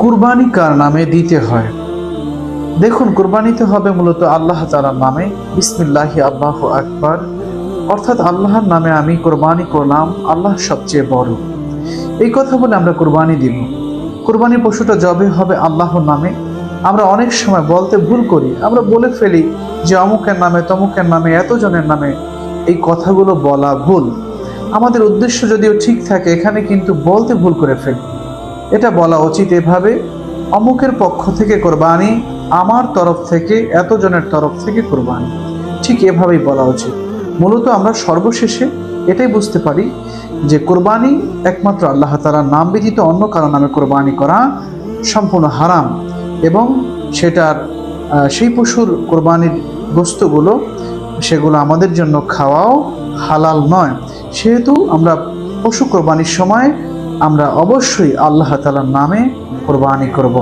কুরবানি কার নামে দিতে হয়। দেখুন কুরবানিতে হবে মূলত আল্লাহ তালার নামে। বিসমিল্লাহি, আল্লাহ আকবার। অর্থাৎ আল্লাহর নামে আমি কোরবানি করলাম, আল্লাহ সবচেয়ে বড়। এই কথা বলে আমরা কোরবানি দিব। কোরবানি পশুটা জবে হবে আল্লাহর নামে। আমরা অনেক সময় বলতে ভুল করি। আমরা বলে ফেলি যে, অমুকের নামে, তমুকের নামে, এতজনের নামে। এই কথাগুলো বলা ভুল। আমাদের উদ্দেশ্য যদিও ঠিক থাকে, এখানে কিন্তু বলতে ভুল করে ফেলি। এটা বলা উচিত এভাবে, অমুকের পক্ষ থেকে কোরবানি, আমার তরফ থেকে, এতজনের তরফ থেকে কোরবানি। ঠিক এভাবেই বলা উচিত। মূলত আমরা সর্বশেষে এটাই বুঝতে পারি যে কোরবানি একমাত্র আল্লাহ তালার নাম ব্যতীত অন্য কারও নামে কোরবানি করা সম্পূর্ণ হারাম এবং সেটার সেই পশুর কোরবানির বস্তুগুলো, সেগুলো আমাদের জন্য খাওয়াও হালাল নয়। সেহেতু আমরা পশু কোরবানির সময় আমরা অবশ্যই আল্লাহ তালার নামে কোরবানি করব।